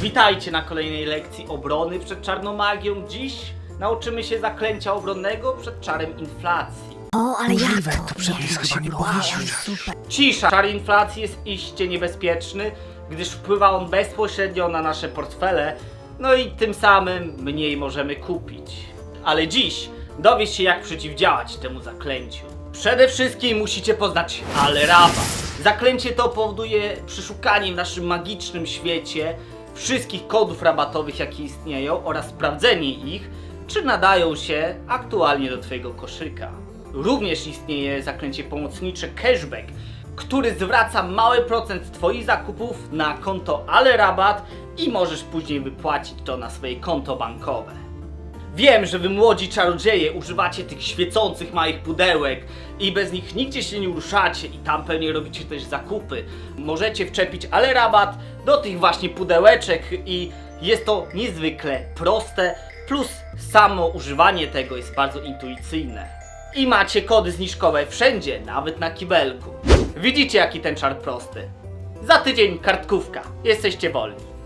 Witajcie na kolejnej lekcji obrony przed czarną magią. Dziś nauczymy się zaklęcia obronnego przed czarem inflacji. O, ale Możliwe, jak to? to przepis chyba się nie powiedział. Super. Cisza! Czar inflacji jest iście niebezpieczny, gdyż wpływa on bezpośrednio na nasze portfele, no i tym samym mniej możemy kupić. Ale dziś dowiesz się jak przeciwdziałać temu zaklęciu. Przede wszystkim musicie poznać Aleraba. Zaklęcie to powoduje przeszukanie w naszym magicznym świecie wszystkich kodów rabatowych jakie istnieją oraz sprawdzenie ich, czy nadają się aktualnie do Twojego koszyka. Również istnieje zaklęcie pomocnicze cashback, który zwraca mały procent Twoich zakupów na konto Ale Rabat i możesz później wypłacić to na swoje konto bankowe. Wiem, że wy młodzi czarodzieje używacie tych świecących małych pudełek i bez nich nigdzie się nie ruszacie i tam pewnie robicie też zakupy. Możecie wczepić ale rabat do tych właśnie pudełeczek i jest to niezwykle proste, plus samo używanie tego jest bardzo intuicyjne. I macie kody zniżkowe wszędzie, nawet na kibelku. Widzicie jaki ten czar prosty. Za tydzień kartkówka. Jesteście wolni.